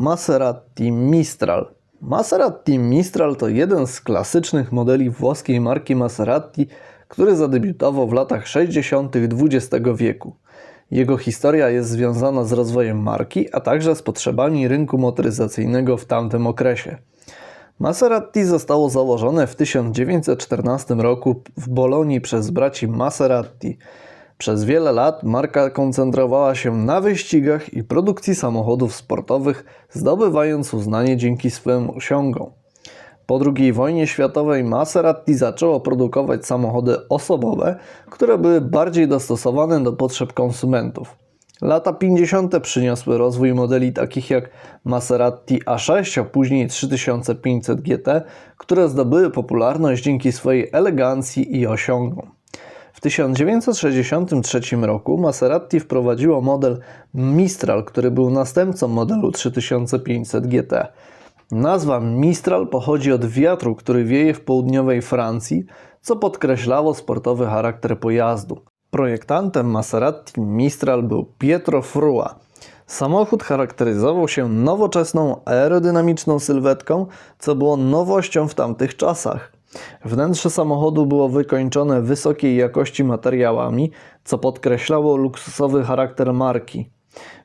Maserati Mistral. Maserati Mistral to jeden z klasycznych modeli włoskiej marki Maserati, który zadebiutował w latach 60. XX wieku. Jego historia jest związana z rozwojem marki, a także z potrzebami rynku motoryzacyjnego w tamtym okresie. Maserati zostało założone w 1914 roku w Bolonii przez braci Maserati. Przez wiele lat marka koncentrowała się na wyścigach i produkcji samochodów sportowych, zdobywając uznanie dzięki swym osiągom. Po II wojnie światowej Maserati zaczęło produkować samochody osobowe, które były bardziej dostosowane do potrzeb konsumentów. Lata 50. przyniosły rozwój modeli takich jak Maserati A6, a później 3500 GT, które zdobyły popularność dzięki swojej elegancji i osiągom. W 1963 roku Maserati wprowadziło model Mistral, który był następcą modelu 3500 GT. Nazwa Mistral pochodzi od wiatru, który wieje w południowej Francji, co podkreślało sportowy charakter pojazdu. Projektantem Maserati Mistral był Pietro Frua. Samochód charakteryzował się nowoczesną aerodynamiczną sylwetką, co było nowością w tamtych czasach. Wnętrze samochodu było wykończone wysokiej jakości materiałami, co podkreślało luksusowy charakter marki.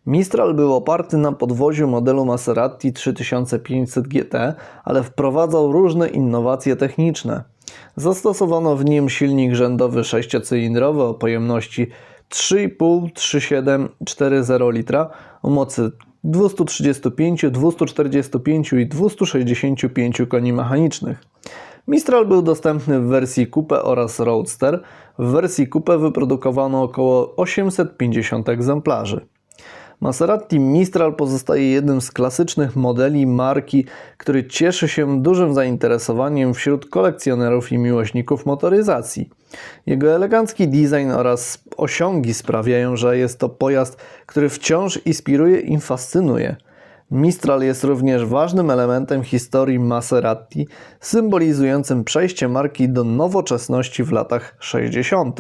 Mistral był oparty na podwoziu modelu Maserati 3500 GT, ale wprowadzał różne innowacje techniczne. Zastosowano w nim silnik rzędowy sześciocylindrowy o pojemności 3,5, 3,7, 4,0 litra o mocy 235, 245 i 265 koni mechanicznych. Mistral był dostępny w wersji Coupe oraz Roadster. W wersji Coupe wyprodukowano około 850 egzemplarzy. Maserati Mistral pozostaje jednym z klasycznych modeli marki, który cieszy się dużym zainteresowaniem wśród kolekcjonerów i miłośników motoryzacji. Jego elegancki design oraz osiągi sprawiają, że jest to pojazd, który wciąż inspiruje i fascynuje. Mistral jest również ważnym elementem historii Maserati, symbolizującym przejście marki do nowoczesności w latach 60.